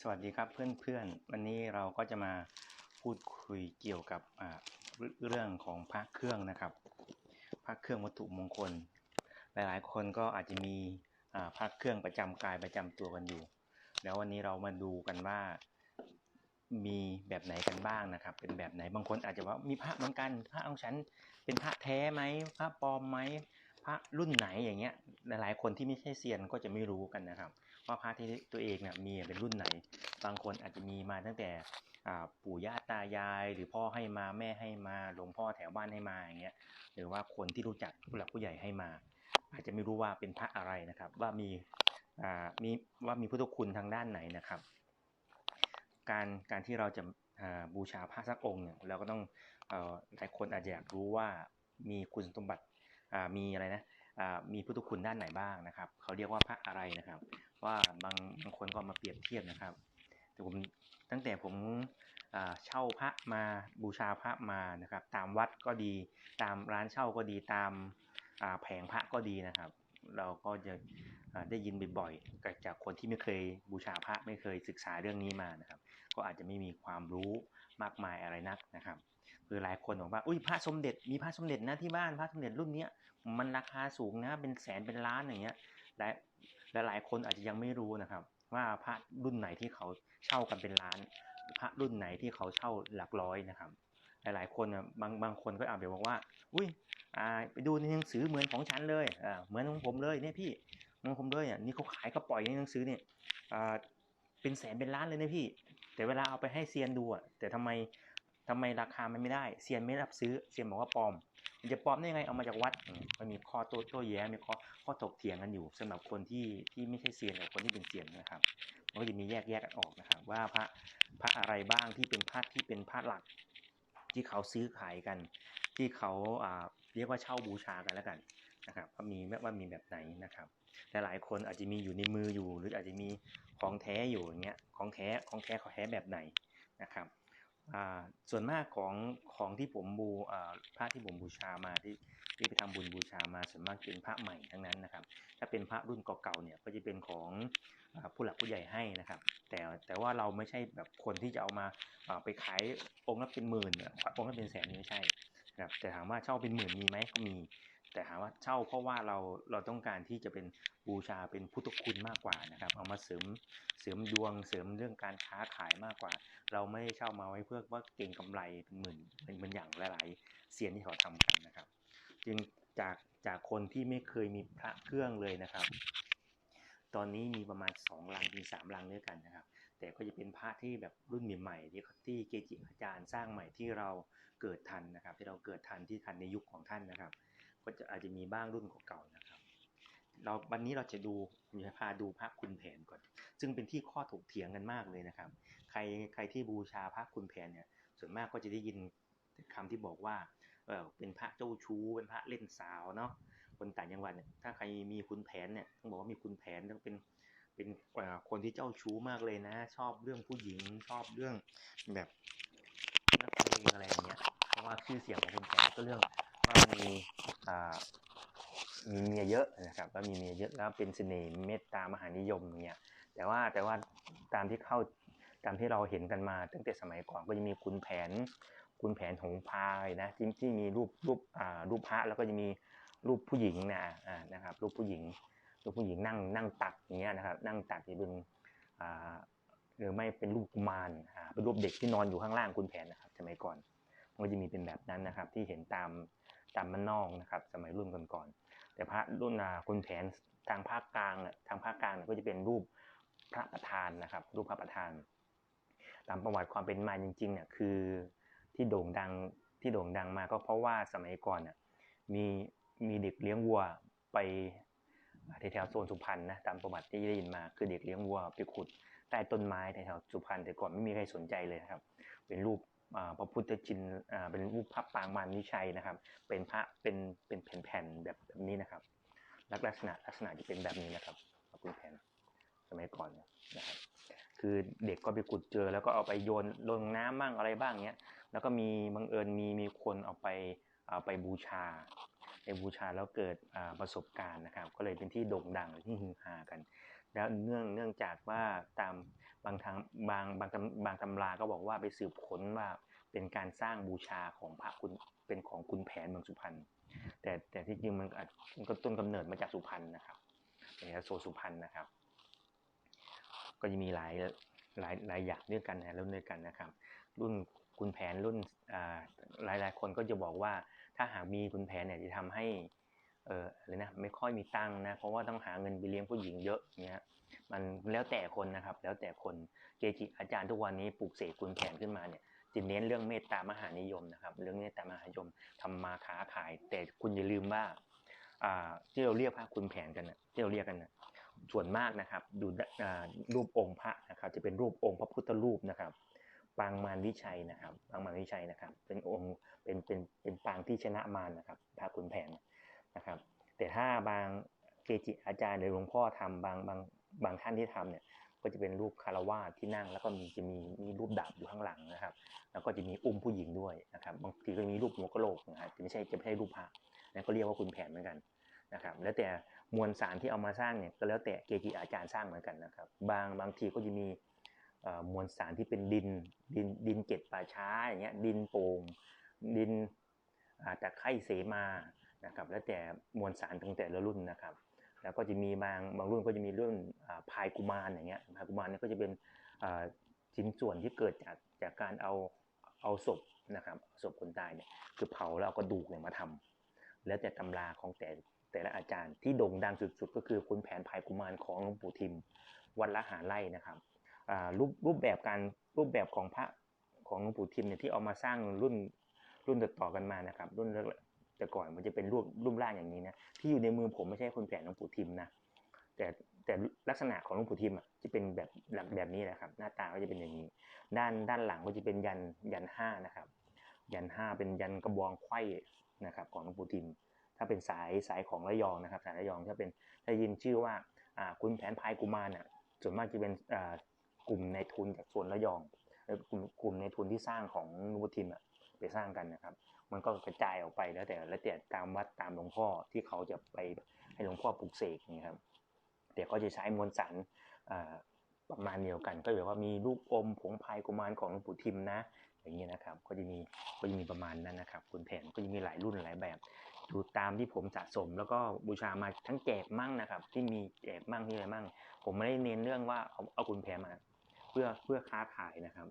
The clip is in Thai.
สวัสดีครับเพื่อนๆ วันนี้เราก็จะมาพูดคุยเกี่ยวกับเรื่องของพระเครื่องนะครับ พระเครื่องวัตถุมงคล หลายๆ คนก็อาจจะมีพระเครื่องประจำกายประจำตัวกันอยู่ แล้ววันนี้เรามาดูกันว่ามีแบบไหนกันบ้างนะครับ เป็นแบบไหนบางคนอาจจะว่ามีพระเหมือนกัน พระของฉันเป็นพระแท้ไหมพระปลอมไหม พระรุ่นไหนอย่างเงี้ยหลายๆคนที่ไม่ใช่เซียนก็จะไม่รู้กันนะครับ ว่าพระที่ตัวเองเนี่ยมีเป็นรุ่นไหน บางคนอาจจะมีมาตั้งแต่ปู่ย่าตายาย หรือพ่อให้มาแม่ให้มาหลวงพ่อแถวบ้านให้มาอย่างเงี้ยหรือว่าคนที่รู้จักผู้หลักผู้ใหญ่ให้มา อาจจะไม่รู้ว่าเป็นพระอะไรนะครับ ว่ามีมีว่ามีพุทธคุณทางด้านไหนนะครับ การการที่เราจะบูชาพระสักองค์เนี่ยเราก็ต้องหลายคนอาจจะอยากรู้ว่ามีคุณสมบัติ มีอะไรนะมีพุทธคุณด้านไหนบ้างนะครับเขาเรียกว่าพระอะไรนะครับ ว่าบางบางคนก็มาเปรียบเทียบนะครับ แต่ผมตั้งแต่ผมเช่าพระมาบูชาพระมานะครับ ตามวัดก็ดี ตามร้านเช่าก็ดีตามแผงพระก็ดีนะครับ เราก็จะได้ยินบ่อยๆจากคนที่ไม่เคยบูชาพระไม่เคยศึกษาเรื่องนี้มานะครับ ก็อาจจะไม่มีความรู้มากมายอะไรนักนะครับ คือหลายคนบอกว่าอุ้ยพระสมเด็จมีพระสมเด็จนะที่บ้านพระสมเด็จรุ่นเนี้ยมันราคาสูงนะเป็นแสนเป็นล้านอย่างเงี้ยและและหลายคนอาจจะยังไม่รู้นะครับ ว่าพระรุ่นไหนที่เขาเช่ากันเป็นล้าน พระรุ่นไหนที่เขาเช่าหลักร้อยนะครับ หลายๆคนน่ะบางบางคนก็อาจจะบอกว่า อุ้ยไปดูในหนังสือเหมือนของฉันเลยเหมือนของผมเลยเนี่ยพี่ของผมเลยอะนี่เขาขายก็ปล่อยในหนังสือเนี่ยอ่าเป็นแสนเป็นล้านเลยนะพี่ แต่เวลาเอาไปให้เซียนดูอะแต่ทำไม ทำไมราคามันไม่ได้เซียนไม่รับซื้อเซียนบอกว่าปลอม มันจะปลอมได้ยังไงเอามาจากวัดมันมีข้อโต้โต้แย้งมีข้อข้อถกเถียงกันอยู่สำหรับคนที่ที่ไม่ใช่เซียนกับคนที่เป็นเซียนนะครับมันก็จะมีแยกแยกกันออกนะครับ ว่าพระพระอะไรบ้างที่เป็นพระที่เป็นพระหลัก ที่เขาซื้อขายกัน ที่เขาอ่าเรียกว่าเช่าบูชากันแล้วกันนะครับว่ามีว่ามีแบบไหนนะครับแต่หลายคนอาจจะมีอยู่ในมืออยู่ หรืออาจจะมีของแท้อยู่อย่างเงี้ยของแท้ของแท้ของแท้แบบไหนนะครับ ส่วนมากของของที่ผมบูพระที่ผมบูชามาที่ที่ไปทำบุญบูชามาส่วนมากเป็นพระใหม่ทั้งนั้นนะครับ ถ้าเป็นพระรุ่นเก่าๆเนี่ยก็จะเป็นของอผู้หลักผู้ใหญ่ให้นะครับ แต่แต่ว่าเราไม่ใช่แบบคนที่จะเอามาาไปขายองค์ละเป็นหมื่นองค์ละเป็นแสนไม่ใช่นะครับแต่ถามว่าเช่าเป็นหมื่นมีไหมก็มี แต่ถามว่าเช่าเพราะว่าเราเราต้องการที่จะเป็นบูชาเป็นพุทธคุณมากกว่านะครับ เอามาเสริมเสริมดวงเสริมเรื่องการค้าขายมากกว่า เราไม่ได้เช่ามาไว้เพื่อว่าเก่งกำไรเป็นหมื่นเป็นเหมือนอย่างหลายๆเซียนที่เขาทำกันนะครับ จึงจากจากคนที่ไม่เคยมีพระเครื่องเลยนะครับ ตอนนี้มีประมาณสองลังถึงสามลังด้วยกันนะครับ แต่ก็จะเป็นพระที่แบบรุ่นใหม่ๆที่ที่เกจิอาจารย์สร้างใหม่ที่เราเกิดทันนะครับ ที่เราเกิดทันที่ทันในยุคของท่านนะครับ ก็จะอาจจะมีบ้างรุ่นเก่าๆนะครับ เราวันนี้เราจะดูมจะพาดูพระคุณแผนก่อน ซึ่งเป็นที่ข้อถกเถียงกันมากเลยนะครับ ใครใครที่บูชาพระคุณแผนเนี่ยส่วนมากก็จะได้ยินคำที่บอกว่าเออเป็นพระเจ้าชู้เป็นพระเล่นสาวเนาะคนต่างจังหวัดเนี่ยถ้าใครมีคุณแผนเนี่ยต้องบอกว่ามีคุณแผนต้องเป็นเป็นคนที่เจ้าชู้มากเลยนะ ชอบเรื่องผู้หญิงชอบเรื่องแบบนักเลงอะไรอย่างเงี้ยเพราะว่าชื่อเสียงของคุณแผนก็เรื่อง ว่ามีมีเมียเยอะนะครับว่ามีเมียเยอะแล้วเป็นเสน่ห์เมตตามหานิยมอย่างเงี้ยแต่ว่าแต่ว่าตามที่เข้าตามที่เราเห็นกันมาตั้งแต่สมัยก่อนก็จะมีคุณแผนคุณแผนหงพายนะที่ที่มีรูปรูปอ่ารูปพระแล้วก็จะมีรูปผู้หญิงนะอ่านะครับรูปผู้หญิงรูปผู้หญิงนั่งนั่งตักอย่างเงี้ยนะครับนั่งตักจะเป็นอ่าหรือไม่เป็นรูปกุมารอ่าเป็นรูปเด็กที่นอนอยู่ข้างล่างคุณแผนนะครับสมัยก่อนมันก็จะมีเป็นแบบนั้นนะครับที่เห็นตาม ตามมันนอกนะครับ สมัยรุ่นก่อนๆแต่พระรุ่นคุณแผนทางภาคกลางอะทางภาคกลางก็จะเป็นรูปพระประธานนะครับ รูปพระประธาน ตามประวัติความเป็นมาจริงๆเนี่ยคือที่โด่งดังที่โด่งดังมาก็เพราะว่าสมัยก่อนน่ยมีมีเด็กเลี้ยงวัวไปแถวโซนสุพรรณนะตามประวัติที่ได้ยินมาคือเด็กเลี้ยงวัวไปขุดใต้ต้นไม้แถวสุพรรณแต่ก่อนไม่มีใครสนใจเลยนะครับ เป็นรูป พระพุทธชินเป็นรูปพระปางมารวิชัยนะครับ เป็นพระเป็นเป็นแผ่นๆแบบแบบนี้นะครับ ลักษณะลักษณะจะเป็นแบบนี้นะครับขอบคุณแผ่นสมัยก่อนนะครับ คือเด็กก็ไปขุดเจอแล้วก็เอาไปโยนลงน้ำบ้างอะไรบ้างเงี้ย แล้วก็มีบังเอิญมีมีคนเอาไปเอาไปบูชา ไปบูชาแล้วเกิดประสบการณ์นะครับ ก็เลยเป็นที่โด่งดังที่ฮือฮากัน แล้วเนื่องเนื่องจากว่าตามบางทางบางบางตำบางตำราก็บอกว่าไปสืบค้นว่าเป็นการสร้างบูชาของพระคุณเป็นของคุณแผนเมืองสุพรรณแต่แต่ที่จริงมันก็ต้นกำเนิดมาจากสุพรรณนะครับเป็นโซสุพรรณนะครับ ก็จะมีหลายหลายหลายอย่างด้วยกันนะรุ่นด้วยกันนะครับ รุ่นคุณแผนรุ่นอ่าหลายหลายคนก็จะบอกว่าถ้าหากมีคุณแผนเนี่ยจะทำให้ เอออะไรนะไม่ค่อยมีตังนะ เพราะว่าต้องหาเงินไปเลี้ยงผู้หญิงเยอะเนี้ยมันแล้วแต่คนนะครับ แล้วแต่คนเกจิอาจารย์ทุกวันนี้ปลูกเสกคุณแผนขึ้นมาเนี่ยจะเน้นเรื่องเมตตามหานิยมนะครับ เรื่องเมตตามหานิยมทำมาค้าขาย แต่คุณอย่าลืมว่าอ่าที่เราเรียกพระคุณแผนกันนะที่เราเรียกกันนะส่วนมากนะครับ ดูรูปองค์พระนะครับ จะเป็นรูปองค์พระพุทธรูปนะครับปางมารวิชัยนะครับปางมารวิชัยนะครับ เป็นองค์เป็นเป็นเป็นปางที่ชนะมารนะครับพระขุนแผน นะครับ แต่ถ้าบางเกจิอาจารย์หรือหลวงพ่อทำบางบางบางท่านที่ทำเนี่ยก็จะเป็นรูปคารวาสที่นั่ง แล้วก็มีจะมีมีรูปดาบอยู่ข้างหลังนะครับ แล้วก็จะมีอุ้มผู้หญิงด้วยนะครับบางทีก็มีรูปหัวกะโหลกนะครับไม่ใช่จะไม่ใช่รูปพระนั่นก็เรียกว่าคุณแผนเหมือนกันนะครับ แล้วแต่มวลสารที่เอามาสร้างเนี่ยก็แล้วแต่เกจิอาจารย์สร้างเหมือนกันนะครับ บางบางทีก็จะมีมวลสารที่เป็นดินดินดินเกล็ดป่าช้าอย่างเงี้ยดินโป่งดินตะไคร่เสมา นะครับแล้วแต่มวลสารตั้งแต่ละรุ่นนะครับ แล้วก็จะมีบางบางรุ่นก็จะมีรื่องอ่าพายกุมารอย่างเงี้ยพายกุมารเนี่ยก็จะเป็นชิ้นส่วนที่เกิดจากจากการเอาเอาศพนะครับศพคนตายเนี่ยคือเผาแล้วเอากระดูกเนี่ยมาทำแล้วแต่ตำราของแต่แต่ละอาจารย์ที่โด่งดังสุดๆ ก็คือคุณแผนพายกุมารของหลวงปู่ทิมวัดละหาไร่นะครับรูปรูปแบบการรูปแบบของพระของหลวงปู่ทิมเนี่ยที่เอามาสร้างรุ่นรุ่นต่อๆกันมานะครับ รุ่น แต่ก่อนมันจะเป็นรูปรูปร่างอย่างนี้นะที่อยู่ในมือผมไม่ใช่คนแผนหลวงปู่ทิมนะแต่แต่ลักษณะของหลวงปู่ทิมอะจะเป็นแบบแบบนี้นะครับ หน้าตาก็จะเป็นอย่างนี้ ด้านด้านหลังก็จะเป็นยันยันห้านะครับ ยันห้าเป็นยันกระบองไขว้นะครับของหลวงปู่ทิม ถ้าเป็นสายสายของระยองนะครับ สายระยองถ้าเป็นได้ยินชื่อว่าอ่าคุณแผนพายกุมารน่ะส่วนมากจะเป็นอ่ากลุ่มในทุนจากส่วนระยองกลุ่มกลุ่มในทุนที่สร้างของนุบุทิมอะไปสร้างกันนะครับ มันก็กระจายออกไปแล้วแต่แล้วแต่ตามวัดตามหลวงพ่อที่เขาจะไปให้หลวงพ่อปลุกเสกนี่ครับแต่ก็จะใช้มวลสารประมาณเดียวกัน ก็แบบว่ามีรูปอมผงพายกุมารของหลวงปู่ทิมนะ อย่างนี้นะครับ ก็จะมีก็จะมีประมาณนั้นนะครับคุณแผนก็จะมีหลายรุ่นหลายแบบดูตามที่ผมสะสม แล้วก็บูชามาทั้งแจกมั่งนะครับ ที่มีแจกมั่งที่อะไรมั่ง ผมไม่ได้เน้นเรื่องว่าเอาเอาคุณแผนมา เพื่อเพื่อค้าขายนะครับ